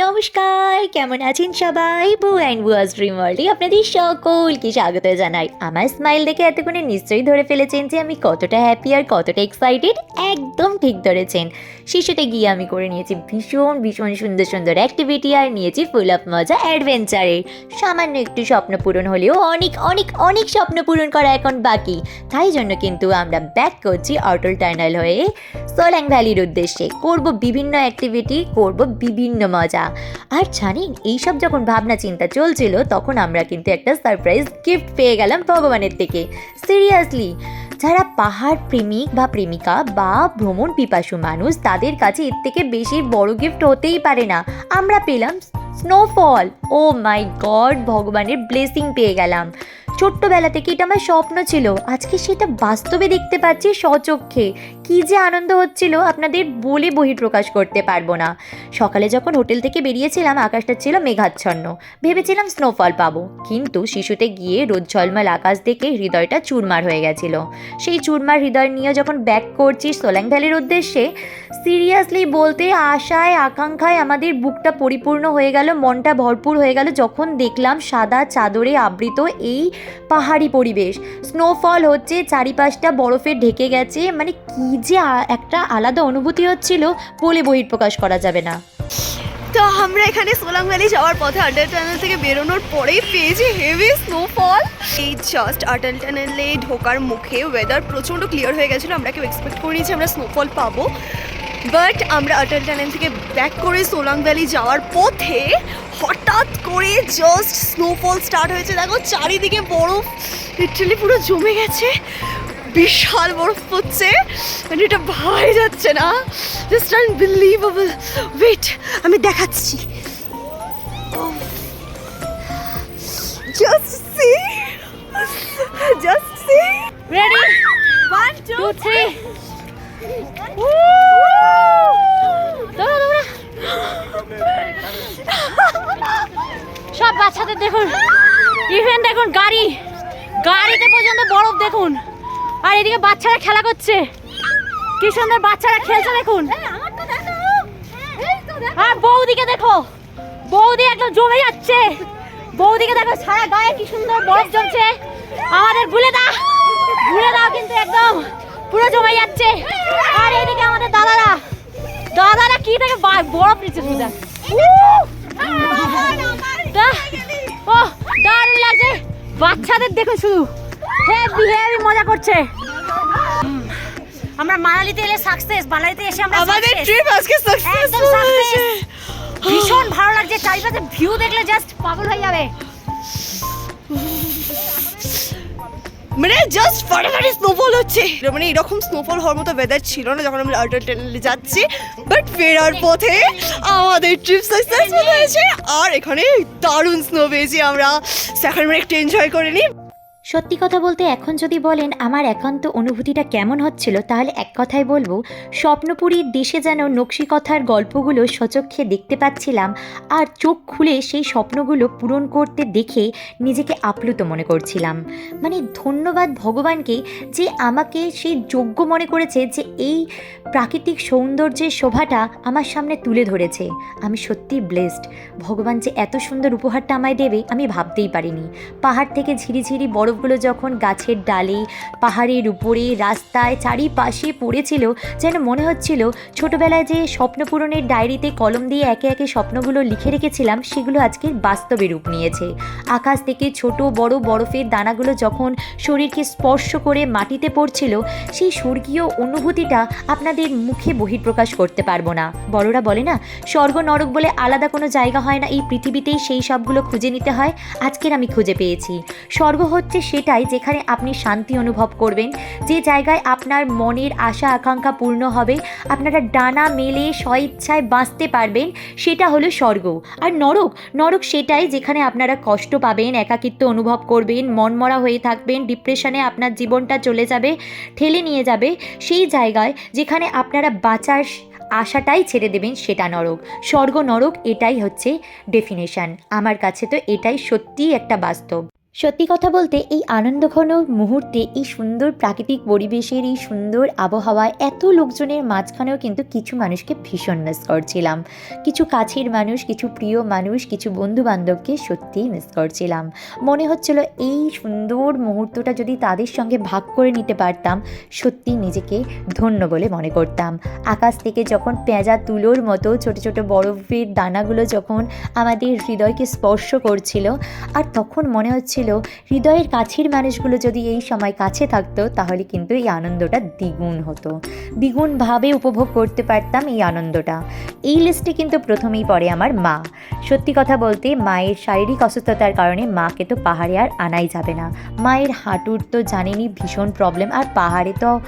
নমস্কার, কেমন আছেন সবাই? বু অ্যান্ড বুয়াস ড্রিম ওয়ার্ল্ডে আপনাদের সকলকে স্বাগত জানাই। আমার স্মাইল দেখে এতক্ষণে নিশ্চয়ই ধরে ফেলেছেন যে আমি কতটা হ্যাপি আর কতটা এক্সাইটেড একদম ঠিক ধরেছেন। শিশুতে গিয়ে আমি করে নিয়েছি ভীষণ ভীষণ সুন্দর সুন্দর অ্যাক্টিভিটি আর নিয়েছি ফুল অফ মজা অ্যাডভেঞ্চারের সামান্য একটু স্বপ্ন পূরণ হলেও অনেক অনেক অনেক স্বপ্ন পূরণ করা এখন বাকি। তাই জন্য কিন্তু আমরা ব্যাক করছি অটল টার্নাল হয়ে। সোল্যাং ভ্যালির উদ্দেশ্যে করব বিভিন্ন অ্যাক্টিভিটি করব বিভিন্ন মজা। আর জানেন এইসব যখন ভাবনা চিন্তা চলছিল, তখন আমরা কিন্তু একটা সারপ্রাইজ গিফট পেয়ে গেলাম ভগবানের থেকে সিরিয়াসলি যারা পাহাড় প্রেমিক বা প্রেমিকা বা ভ্রমণ পিপাসু মানুষ, তাদের কাছে এর থেকে বেশি বড় গিফট হতেই পারে না। আমরা পেলাম স্নোফল ও মাই গড ভগবানের ব্লেসিং পেয়ে গেলাম। ছোট্টবেলা থেকে এটা আমার স্বপ্ন ছিল। আজকে সেটা বাস্তবে দেখতে পাচ্ছি স্বচক্ষে কি যে আনন্দ হচ্ছিল, আপনাদের বলে বহিঃপ্রকাশ করতে পারব না। সকালে যখন হোটেল থেকে বেরিয়েছিলাম, আকাশটা ছিল মেঘাচ্ছন্ন। ভেবেছিলাম স্নোফল পাবো। কিন্তু শিশুতে গিয়ে রোদ ঝলমল আকাশ দেখে হৃদয়টা চুরমার হয়ে গেছিল। সেই চুরমার হৃদয় নিয়ে যখন ব্যাক করছি সোলাং ভ্যালির উদ্দেশ্যে সিরিয়াসলি বলতে আশায়, আকাঙ্ক্ষায় আমাদের বুকটা পরিপূর্ণ হয়ে গেল, মনটা ভরপুর হয়ে গেল যখন দেখলাম সাদা চাদরে আবৃত এই পাহাড়ি পরিবেশ। স্নোফল হচ্ছে, চারিপাশটা বরফে ঢেকে গেছে। মানে কি যে একটা আলাদা অনুভূতি হচ্ছিল বলে বহিঃপ্রকাশ করা যাবে না। তো আমরা এখানে সোলাং ভ্যালি যাওয়ার পথে আটাল টানেল থেকে বেরোনোর পরেই পেয়েছি হেভি স্নোফল এই জাস্ট আটাল টানেলে ঢোকার মুখে ওয়েদার প্রচণ্ড ক্লিয়ার হয়ে গেছিল, আমরা কেউ এক্সপেক্ট করিনি যে আমরা স্নোফল পাবো। বাট আমরা আটাল টানেল থেকে ব্যাক করে সোলাং ভ্যালি যাওয়ার পথে পরে জাস্ট স্নোফল স্টার্ট হয়েছে। দেখো চারিদিকে বরফ লিটারালি পুরো জমে গেছে। বিশাল বরফ পড়ছে। মানে এটা ভাই যাচ্ছে না। জাস্ট আনবিলিভেবল ওয়েট আমি দেখাচ্ছি। Just see just see ready 1 2 3 দেখুন ইভেন দেখুন গাড়ি গাড়িতে পর্যন্ত বরফ দেখুন। আর এদিকে বাচ্চারা খেলা করছে। কি সুন্দর বাচ্চারা খেলছে দেখুন। আর বৌদিকে দেখো বৌদি একদম জমে যাচ্ছে। বৌদিকে দেখো সারা গায়ে কি সুন্দর বরফ জমছে। আমাদের ভুলে দা ভুলে দাও কিন্তু একদম পুরো জমে যাচ্ছে। আর এদিকে আমাদের দাদারা দাদারা কি থেকে বরফ নিচ্ছে শুধু দা- ও দারুণ লাগছে। বাচ্চাদের দেখুন শুধু। হেভি হেভি মজা করছে। আমরা মানালিতে এলে সাকসেস মানালিতে এসে আমরা আমাদের ট্রিপ আজকে। হয়েছে। ভীষণ ভালো লাগছে চারিপাশে ভিউ দেখলে জাস্ট পাগল হয়ে যাবে। মানে জাস্ট ফাটাফাটি স্নোফল হচ্ছে। মানে এরকম স্নোফল হওয়ার মতো ওয়েদার ছিল না যখন আমরা আল্টার টানেলে যাচ্ছি। বাট ফেরার পথে আমাদের ট্রিপ সাকসেসফুল হয়েছে। আর এখানে দারুণ স্নো পেয়েছি আমরা। সেখানে একটু এনজয় করে নিই। সত্যি কথা বলতে এখন যদি বলেন আমার একান্ত অনুভূতিটা কেমন হচ্ছিল, তাহলে এক কথাই বলব, স্বপ্নপুরীর দেশে যেন নকশি কথার গল্পগুলো সচক্ষে দেখতে পাচ্ছিলাম, আর চোখ খুলে সেই স্বপ্নগুলো পূরণ করতে দেখে নিজেকে আপ্লুত মনে করছিলাম। মানে ধন্যবাদ ভগবানকে যে আমাকে সেই যোগ্য মনে করেছে যে এই প্রাকৃতিক সৌন্দর্যের শোভাটা আমার সামনে তুলে ধরেছে। আমি সত্যি ব্লেসড ভগবান যে এত সুন্দর উপহারটা আমায় দেবে, আমি ভাবতেই পারিনি। পাহাড় থেকে ঝিরিঝিরি বরফগুলো যখন গাছের ডালে, পাহাড়ের উপরে, রাস্তায় চারিপাশে পড়েছিল, যেন মনে হচ্ছিল ছোটবেলায় যে স্বপ্নপূরণের ডায়েরিতে কলম দিয়ে একে একে স্বপ্নগুলো লিখে রেখেছিলাম, সেগুলো আজকে বাস্তবে রূপ নিয়েছে। আকাশ থেকে ছোট বড় বরফের দানাগুলো যখন শরীরকে স্পর্শ করে মাটিতে পড়ছিল, সেই স্বর্গীয় অনুভূতিটা আপনাদের মুখে বহিঃপ্রকাশ করতে পারব না। বড়রা বলে না, স্বর্গ নরক বলে আলাদা কোনো জায়গা হয় না, এই পৃথিবীতেই সেই সবগুলো খুঁজে নিতে হয়। আজকের আমি খুঁজে পেয়েছি। স্বর্গ হচ্ছে সেটাই যেখানে আপনি শান্তি অনুভব করবেন। যে জায়গায় আপনার মনের আশা, আকাঙ্ক্ষা পূর্ণ হবে, আপনারা ডানা মেলে স্বইচ্ছায় বাঁচতে পারবেন, সেটা হলো স্বর্গ। আর নরক নরক সেটাই যেখানে আপনারা কষ্ট পাবেন, একাকিত্ব অনুভব করবেন, মনমরা হয়ে থাকবেন, ডিপ্রেশনে আপনার জীবনটা চলে যাবে, ঠেলে নিয়ে যাবে, সেই জায়গায় যেখানে আপনারা বাঁচার আশাটাই ছেড়ে দেবেন, সেটা নরক। স্বর্গ, নরক, এটাই হচ্ছে ডেফিনেশন আমার কাছে তো এটাই সত্যিই একটা বাস্তব। সত্যি কথা বলতে এই আনন্দঘন মুহূর্তে, এই সুন্দর প্রাকৃতিক পরিবেশের, এই সুন্দর আবহাওয়ায় এত লোকজনের মাঝখানেও কিন্তু কিছু মানুষকে ভীষণ মিস করছিলাম। কিছু কাছের মানুষ, কিছু প্রিয় মানুষ, কিছু বন্ধু বান্ধবকে সত্যিই মিস করছিলাম। মনে হচ্ছিল এই সুন্দর মুহূর্তটা যদি তাদের সঙ্গে ভাগ করে নিতে পারতাম সত্যি নিজেকে ধন্য বলে মনে করতাম। আকাশ থেকে যখন পেঁজা তুলোর মতো ছোট ছোট বরফের দানাগুলো যখন আমাদের হৃদয়কে স্পর্শ করছিল, আর তখন মনে হচ্ছিল হৃদয়ের কাছের মানুষগুলো যদি এই সময় কাছে থাকতো, তাহলে কিন্তু এই আনন্দটা দ্বিগুণ হতো। দ্বিগুণভাবে উপভোগ করতে পারতাম এই আনন্দটা। এই লিস্টে কিন্তু প্রথমেই পড়ে আমার মা। সত্যি কথা বলতে, মায়ের শারীরিক অসুস্থতার কারণে মাকে তো পাহাড়ে আর আনাই যাবে না। মায়ের হাঁটুর তো জানেনি ভীষণ প্রবলেম আর পাহাড়ে তো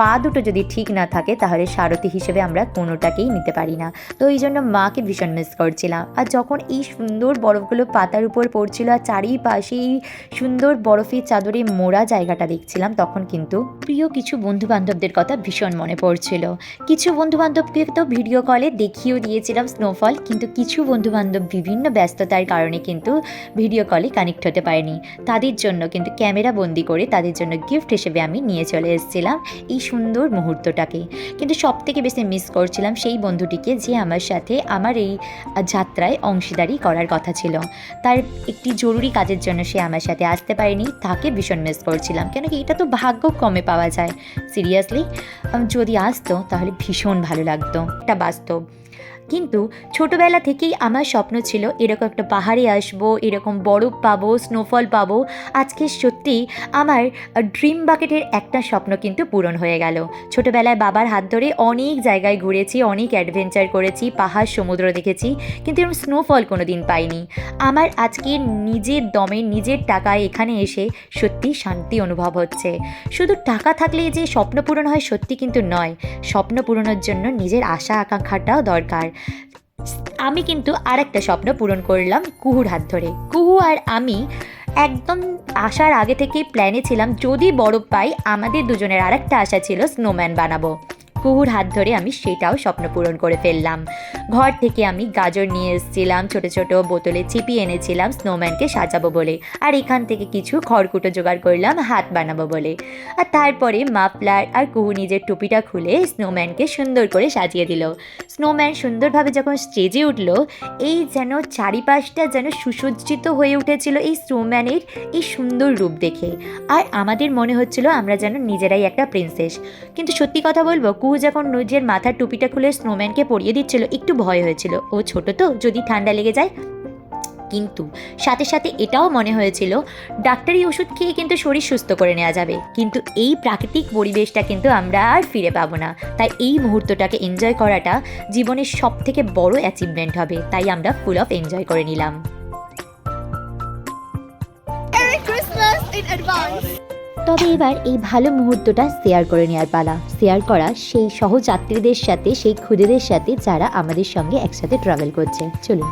পা দুটো যদি ঠিক না থাকে, তাহলে সারথি হিসেবে আমরা কোনোটাকেই নিতে পারি না। তো এই জন্য মাকে ভীষণ মিস করছিলাম। আর যখন এই সুন্দর বরফগুলো পাতার উপর পড়ছিল আর চারিপাশে এই সুন্দর বরফের চাদরে মোড়া জায়গাটা দেখছিলাম, তখন কিন্তু প্রিয় কিছু বন্ধু বান্ধবদের কথা ভীষণ মনে পড়ছিল। কিছু বন্ধু বান্ধবকে তো ভিডিও কলে দেখিয়েও দিয়েছিলাম স্নোফল কিন্তু কিছু বন্ধু বান্ধব বিভিন্ন ব্যস্ততার কারণে কিন্তু ভিডিও কলে কানেক্ট হতে পারেনি। তাদের জন্য কিন্তু ক্যামেরা বন্দি করে তাদের জন্য গিফট হিসেবে আমি নিয়ে চলে এসেছিলাম। এই সুন্দর মুহূর্তটাকে। কিন্তু সব থেকে বেশি মিস করছিলাম সেই বন্ধুটিকে যে আমার সাথে আমার এই যাত্রায় অংশীদারি করার কথা ছিল। তার একটি জরুরি কাজের জন্য সে আমার সাথে আসতে পারেনি, তাকে ভীষণ মিস করছিলাম। কেন কি এটা তো ভাগ্য কমে পাওয়া যায়। সিরিয়াসলি যদি আসতো তাহলে ভীষণ ভালো লাগতো। এটা বাস্তব কিন্তু ছোটোবেলা থেকেই আমার স্বপ্ন ছিল এরকম একটা পাহাড়ে আসব, এরকম বরফ পাবো স্নোফল পাবো। আজকে সত্যি আমার ড্রিম বাকেটের একটা স্বপ্ন কিন্তু পূরণ হয়ে গেল। ছোটোবেলায় বাবার হাত ধরে অনেক জায়গায় ঘুরেছি, অনেক অ্যাডভেঞ্চার করেছি, পাহাড়, সমুদ্র দেখেছি, কিন্তু এরকম স্নোফল কোনো দিন পাইনি। আমার আজকে নিজের দমে, নিজের টাকায় এখানে এসে সত্যি শান্তি অনুভব হচ্ছে। শুধু টাকা থাকলেই যে স্বপ্ন পূরণ হয় সত্যি কিন্তু নয়, স্বপ্ন পূরণের জন্য নিজের আশা আকাঙ্ক্ষাটাও দরকার। আমি কিন্তু আর একটা স্বপ্ন পূরণ করলাম কুহুর হাত ধরে। কুহু আর আমি একদম আসার আগে থেকেই প্ল্যানে ছিলাম, যদি বরফ পাই, আমাদের দুজনের আরেকটা আশা ছিল স্নোম্যান বানাবো। কুহুর হাত ধরে আমি সেটাও স্বপ্ন পূরণ করে ফেললাম। ঘর থেকে আমি গাজর নিয়ে এসেছিলাম, ছোট ছোট বোতলে চিপি এনেছিলাম স্নোম্যানকে সাজাবো বলে। আর এখান থেকে কিছু খড়কুটো জোগাড় করলাম, হাত বানাবো বলে। আর তারপরে মাফলার আর কুহু নিজের টুপিটা খুলে স্নোম্যানকে সুন্দর করে সাজিয়ে দিল। স্নোম্যান সুন্দরভাবে যখন স্টেজে উঠল, এই যেন চারিপাশটা যেন সুসজ্জিত হয়ে উঠেছিল এই স্নোম্যানের এই সুন্দর রূপ দেখে। আর আমাদের মনে হচ্ছিল আমরা যেন নিজেরাই একটা প্রিন্সেস কিন্তু সত্যি কথা বলব কুহু যখন নিজের মাথার টুপিটা খুলে স্নোম্যানকে পরিয়ে দিচ্ছিল। একটু ভয় হয়েছিল। ও ছোট তো, যদি ঠান্ডা লেগে যায়। কিন্তু সাথে সাথে এটাও মনে হয়েছিল, ডাক্তারি ওষুধ খেয়ে কিন্তু শরীর সুস্থ করে নেওয়া যাবে। কিন্তু এই প্রাকৃতিক পরিবেশটা কিন্তু আমরা আর ফিরে পাবো না। তাই এই মুহূর্তটাকে এনজয় করাটা জীবনের সব থেকে বড় অ্যাচিভমেন্ট হবে। তাই আমরা ফুল অফ এনজয় করে নিলাম। Merry Christmas in advance! তবে এবার এই ভালো মুহূর্তটা শেয়ার করে নেওয়ার পালা। শেয়ার করা সেই সহযাত্রীদের সাথে সেই খুদেদের সাথে যারা আমাদের সঙ্গে একসাথে ট্রাভেল করছে। চলুন।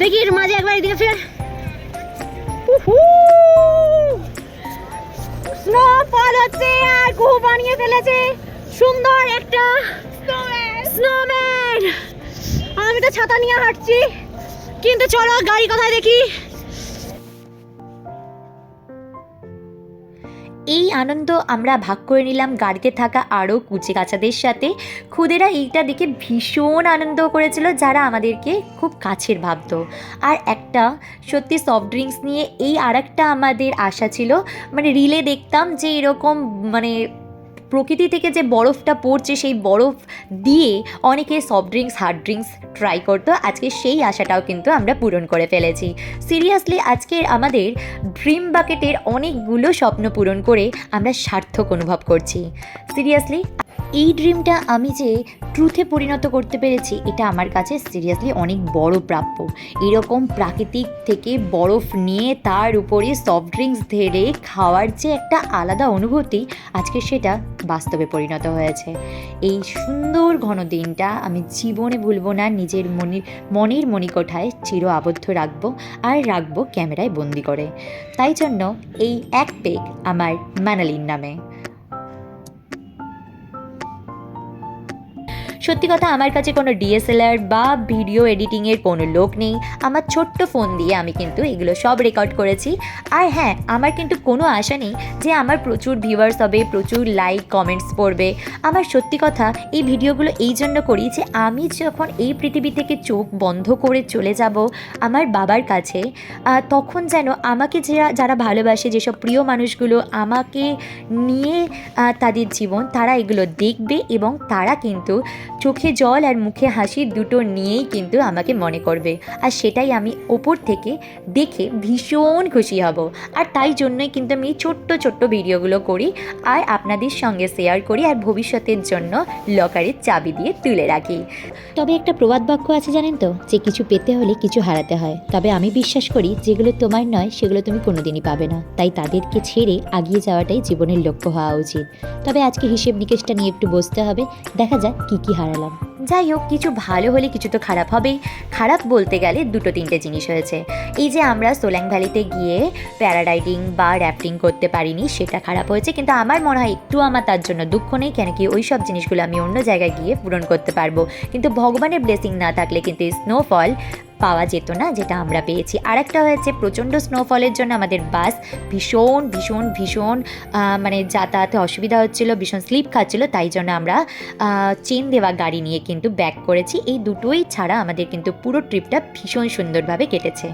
দেখি এর মাঝে একবার এদিকে ফের। স্নোফল হচ্ছে আর কুহু বানিয়ে ফেলেছে। সুন্দর একটা স্নোম্যান আমি তো ছাতা নিয়ে হাঁটছি। কিন্তু চলো গাড়ি কোথায় দেখি। এই আনন্দ আমরা ভাগ করে নিলাম গাড়িতে থাকা আরও কুচে কাচাদের সাথে। খুদেরা এইটা দেখে ভীষণ আনন্দ করেছিল, যারা আমাদেরকে খুব কাছের ভাবত। আর একটা সত্যি সফট ড্রিঙ্কস নিয়ে এই আর আমাদের আশা ছিল মানে রিলে দেখতাম যে এরকম মানে প্রকৃতি থেকে যে বরফটা পড়ছে, সেই বরফ দিয়ে অনেকে soft drinks hard drinks try করতো। আজকে সেই আশাটাও কিন্তু আমরা পূরণ করে ফেলেছি। সিরিয়াসলি আজকের আমাদের ড্রিম বাকেটের অনেকগুলো স্বপ্ন পূরণ করে আমরা সার্থক অনুভব করছি। সিরিয়াসলি এই ড্রিমটা আমি যে ট্রুথে পরিণত করতে পেরেছি, এটা আমার কাছে সিরিয়াসলি অনেক বড় প্রাপ্য। এরকম প্রাকৃতিক থেকে বরফ নিয়ে তার উপরে সফট ড্রিঙ্কস ধরে খাওয়ার যে একটা আলাদা অনুভূতি, আজকে সেটা বাস্তবে পরিণত হয়েছে। এই সুন্দর ঘন দিনটা আমি জীবনে ভুলবো না, নিজের মনির মনের মণিকোঠায় চির আবদ্ধ রাখব আর রাখব ক্যামেরায় বন্দি করে। তাই জন্য এই এক পেক আমার মানালির নামে। সত্যি কথা, আমার কাছে কোনো ডিএসএলআর বা ভিডিও এডিটিংয়ের কোনো লোক নেই। আমার ছোট্ট ফোন দিয়ে আমি কিন্তু এগুলো সব রেকর্ড করেছি। আর হ্যাঁ আমার কিন্তু কোনো আশা নেই যে আমার প্রচুর ভিউয়ার্স হবে, প্রচুর লাইক কমেন্টস পড়বে। আমার সত্যি কথা, এই ভিডিওগুলো এই জন্য করি যে আমি যখন এই পৃথিবী থেকে চোখ বন্ধ করে চলে যাব আমার বাবার কাছে তখন যেন আমাকে যারা যারা ভালোবাসে, যেসব প্রিয় মানুষগুলো আমাকে নিয়ে তাদের জীবন, তারা এগুলো দেখবে এবং তারা কিন্তু চোখে জল আর মুখে হাসি দুটো নিয়েই কিন্তু আমাকে মনে করবে। আর সেটাই আমি ওপর থেকে দেখে ভীষণ খুশি হব। আর তাই জন্যই কিন্তু আমি ছোট্ট ছোট্ট ভিডিওগুলো করি আর আপনাদের সঙ্গে শেয়ার করি আর ভবিষ্যতের জন্য লকারের চাবি দিয়ে তুলে রাখি। তবে একটা প্রবাদ বাক্য আছে জানেন তো? যে কিছু পেতে হলে কিছু হারাতে হয়। তবে আমি বিশ্বাস করি যেগুলো তোমার নয় সেগুলো তুমি কোনোদিনই পাবে না। তাই তাদেরকে ছেড়ে আগিয়ে যাওয়াটাই জীবনের লক্ষ্য হওয়া উচিত। তবে আজকে হিসেব নিকেশটা নিয়ে একটু বসতে হবে। দেখা যাক কি কি হারালাম যাই হোক, কিছু ভালো হলে কিছু তো খারাপ হবেই খারাপ বলতে গেলে দুটো তিনটে জিনিস হয়েছে। এই যে আমরা সোল্যাং ভ্যালিতে গিয়ে প্যারাডাইডিং বা র্যাফটিং করতে পারিনি, সেটা খারাপ হয়েছে। কিন্তু আমার মনে হয় একটু আমার তার জন্য দুঃখ নেই, কেন কি ওই সব জিনিসগুলো আমি অন্য জায়গায় গিয়ে পূরণ করতে পারব। কিন্তু ভগবানের ব্লেসিং না থাকলে কিন্তু স্নোফল পাওয়া যেত না, যেটা আমরা পেয়েছি। আরেকটা হয়েছে প্রচণ্ড স্নোফলের জন্য আমাদের বাস ভীষণ ভীষণ ভীষণ মানে যাতায়াতে অসুবিধা হচ্ছিল, ভীষণ স্লিপ খাচ্ছিল, তাই জন্য আমরা চেন দেওয়া গাড়ি নিয়ে কিন্তু ব্যাক করেছি। এই দুটোই ছাড়া আমাদের কিন্তু পুরো ট্রিপটা ভীষণ সুন্দরভাবে কেটেছে।